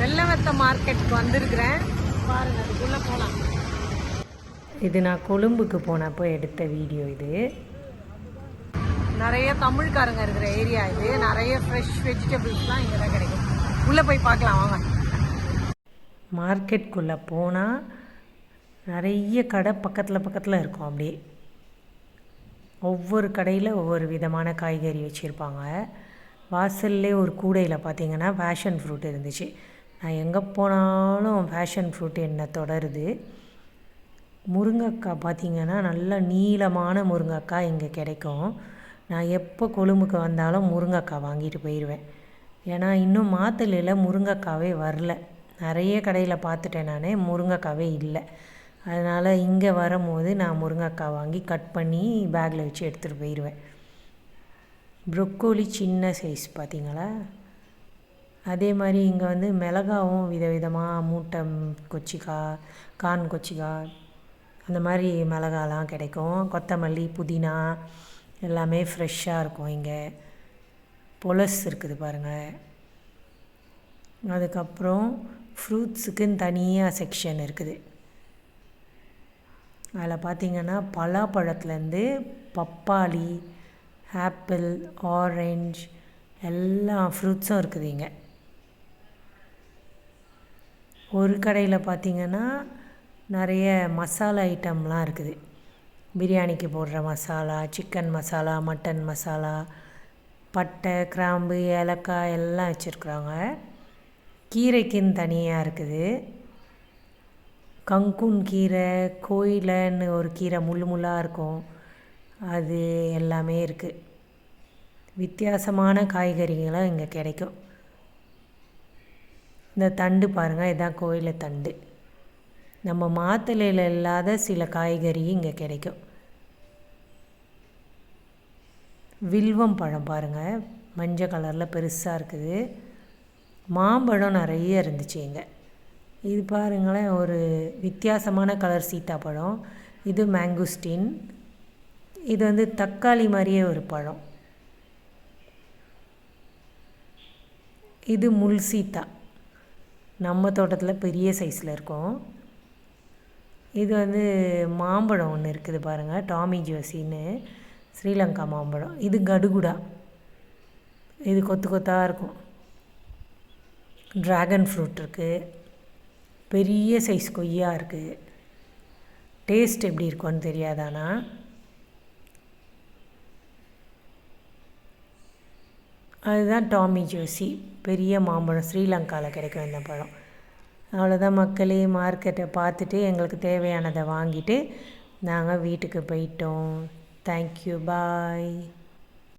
வெள்ளவத்த மார்க்கெட்டுக்கு வந்திருக்கிறேன். பாருங்க அதுக்குள்ளே போகலாம் இது நான் கொழும்புக்கு போனப்போ எடுத்த வீடியோ இது. நிறைய தமிழ்காரங்க இருக்கிற ஏரியா இது. நிறைய ஃப்ரெஷ் வெஜிடபிள்ஸ்லாம் இங்கே தான் கிடைக்கும். உள்ளே போய் பார்க்கலாம் வாங்க. மார்க்கெட்குள்ளே போனால் நிறைய கடை பக்கத்தில் பக்கத்தில் இருக்கும் அப்படியே. ஒவ்வொரு கடையில் ஒவ்வொரு விதமான காய்கறி வச்சுருப்பாங்க. வாசல்லே ஒரு கூடையில் பார்த்தீங்கன்னா ஃபேஷன் ஃப்ரூட் இருந்துச்சு. நான் எங்கே போனாலும் ஃபேஷன் ஃப்ரூட் என்னை தொடருது. முருங்கைக்காய் பார்த்தீங்கன்னா நல்ல நீளமான முருங்கைக்காய் இங்கே கிடைக்கும். நான் எப்போ கொழும்புக்கு வந்தாலும் முருங்கைக்காய் வாங்கிட்டு போயிடுவேன் ஏன்னா இன்னும் மாத்தலையில் முருங்கைக்காவே வரல. நிறைய கடையில் பார்த்துட்டேன் நான் முருங்கைக்காவே இல்லை. அதனால் இங்கே வரும்போது நான் முருங்கைக்காய் வாங்கி கட் பண்ணி பேக்கில் வச்சு எடுத்துகிட்டு போயிடுவேன் ப்ரொக்கோலி சின்ன சைஸ் பார்த்தீங்களா அதே மாதிரி இங்கே வந்து மிளகாவும் விதவிதமாக மூட்டை கொச்சிக்காய் கான் கொச்சிக்காய் அந்த மாதிரி மிளகாலாம் கிடைக்கும். கொத்தமல்லி புதினா எல்லாமே ஃப்ரெஷ்ஷாக இருக்கும் இங்கே. பொலஸ் இருக்குது பாருங்கள் அதுக்கப்புறம் ஃப்ரூட்ஸுக்குன்னு தனியாக செக்ஷன் இருக்குது. அதில் பார்த்திங்கன்னா பலாப்பழத்துலேருந்து பப்பாளி ஆப்பிள் ஆரஞ்ச் எல்லா ஃப்ரூட்ஸும் இருக்குது இங்கே. ஒரு கடையில் பார்த்தீங்கன்னா நிறைய மசாலா ஐட்டம்லாம் இருக்குது. பிரியாணிக்கு போடுற மசாலா சிக்கன் மசாலா மட்டன் மசாலா பட்டை கிராம்பு ஏலக்காய் எல்லாம் வச்சுருக்குறாங்க. கீரைக்குன்னு தனியாக இருக்குது. கங்குன் கீரை கோயிலன்னு ஒரு கீரை முள் முள்ளாக இருக்கும். அது எல்லாமே இருக்குது வித்தியாசமான காய்கறிகளும் இங்கே கிடைக்கும். இந்த தண்டு பாருங்கள் இதுதான் கோயிலை தண்டு. நம்ம மாத்தலையில் இல்லாத சில காய்கறி இங்கே கிடைக்கும். வில்வம் பழம் பாருங்கள் மஞ்சள் கலரில் பெருசாக இருக்குது. மாம்பழம் நிறைய இருந்துச்சு இங்கே. இது பாருங்களேன் ஒரு வித்தியாசமான கலர் சீத்தாப்பழம். இது மேங்குஸ்டின் இது வந்து தக்காளி மாதிரியே ஒரு பழம். இது முள் சீத்தா. நம்ம தோட்டத்தில் பெரிய சைஸில் இருக்கும். இது வந்து மாம்பழம் ஒன்று இருக்குது பாருங்கள் டாமி ஜோசின்னு. ஸ்ரீலங்கா மாம்பழம். இது கடுகுடா. இது கொத்து கொத்தாக இருக்கும். ட்ராகன் ஃப்ரூட் இருக்குது பெரிய சைஸ் கொய்யா இருக்குது டேஸ்ட் எப்படி இருக்கும்னு தெரியாதானா அதுதான் டாமி ஜோசி. பெரிய மாம்பழம் ஸ்ரீலங்காவில் கிடைக்கும் இந்த பழம். அவ்வளோதான் மக்களே மார்க்கெட்டை பார்த்துட்டு எங்களுக்கு தேவையானதை வாங்கிட்டு நாங்கள் வீட்டுக்கு போயிட்டோம். Thank you bye